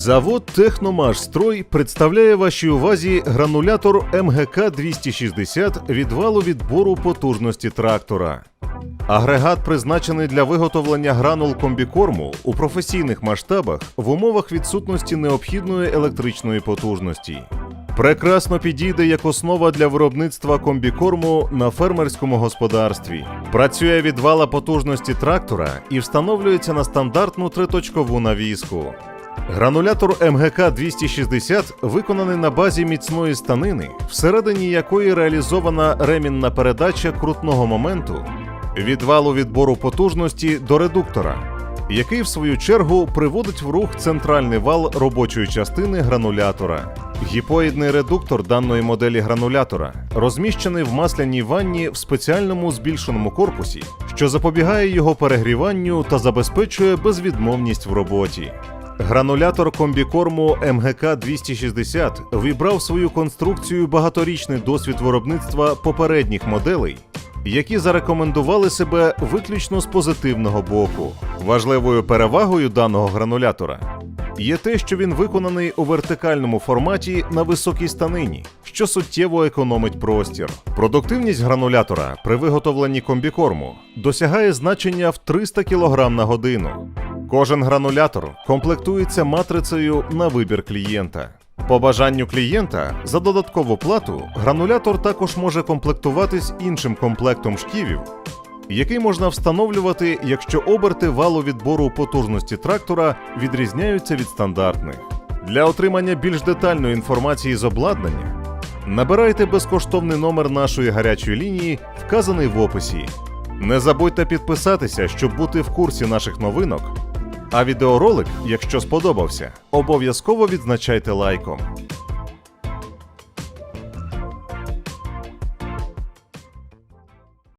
Завод Техномашстрой представляє вашій увазі гранулятор МГК 260 відвалу відбору потужності трактора. Агрегат призначений для виготовлення гранул комбікорму у професійних масштабах в умовах відсутності необхідної електричної потужності. Прекрасно підійде як основа для виробництва комбікорму на фермерському господарстві. Працює відвала потужності трактора і встановлюється на стандартну триточкову навіску. Гранулятор МГК 260 виконаний на базі міцної станини, всередині якої реалізована ремінна передача крутного моменту від валу відбору потужності до редуктора, який в свою чергу приводить в рух центральний вал робочої частини гранулятора. Гіпоїдний редуктор даної моделі гранулятора розміщений в масляній ванні в спеціальному збільшеному корпусі, що запобігає його перегріванню та забезпечує безвідмовність в роботі. Гранулятор комбікорму МГК 260 вібрав свою конструкцію багаторічний досвід виробництва попередніх моделей, які зарекомендували себе виключно з позитивного боку. Важливою перевагою даного гранулятора є те, що він виконаний у вертикальному форматі на високій станині, що суттєво економить простір. Продуктивність гранулятора при виготовленні комбікорму досягає значення в 300 кг на годину. Кожен гранулятор комплектується матрицею на вибір клієнта. По бажанню клієнта за додаткову плату гранулятор також може комплектуватись іншим комплектом шківів, який можна встановлювати, якщо оберти валу відбору потужності трактора відрізняються від стандартних. Для отримання більш детальної інформації з обладнання набирайте безкоштовний номер нашої гарячої лінії, вказаний в описі. Не забудьте підписатися, щоб бути в курсі наших новинок. А відеоролик, якщо сподобався, обов'язково відзначайте лайком.